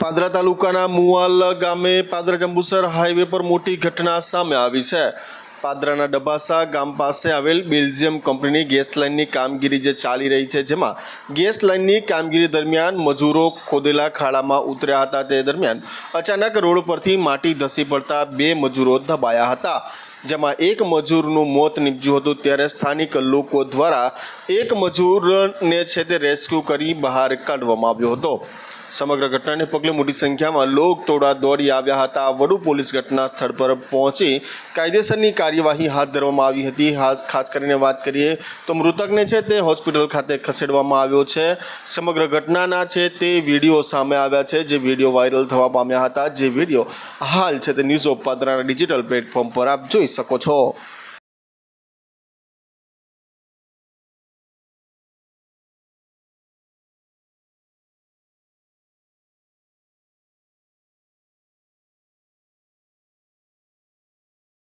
પાદરા તાલુકાના મુવાલ ગામે પાદરા જંબુસર હાઈવે પર મોટી ઘટના સામે આવી છે. પાદરાના ડબાસા ગામ પાસે આવેલ બેલ્જિયમ કંપનીની ગેસ લાઇનની કામગીરી જે ચાલી રહી છે, જેમાં ગેસ લાઇનની કામગીરી દરમિયાન મજૂરો ખોદેલા ખાડામાં ઉતર્યા હતા. તે દરમિયાન અચાનક રોડ પરથી માટી ધસી પડતા બે મજૂરો દબાયા હતા. જેમાં એક મજૂરનું મોત નીપજ્યું હતું ત્યારે સ્થાનિક લોકો દ્વારા એક મજૂરને છે તે રેસ્ક્યુ કરી બહાર કાઢવામાં આવ્યો હતો. સમગ્ર ઘટનાને પગલે મોટી સંખ્યામાં લોક તોડા દોડી આવ્યા હતા. વડુ પોલીસ ઘટના સ્થળ પર પહોંચી કાયદેસરની કાર્યવાહી હાથ ધરવામાં આવી હતી. ખાસ કરીને વાત કરીએ તો મૃતકને છે તે હોસ્પિટલ ખાતે ખસેડવામાં આવ્યો છે. સમગ્ર ઘટનાના છે તે વીડિયો સામે આવ્યા છે, જે વીડિયો વાયરલ થવા પામ્યા હતા. જે વીડિયો હાલ છે તે ન્યૂઝ ઓફ પાદરાના ડિજિટલ પ્લેટફોર્મ પર આપ જોઈ શકો છો.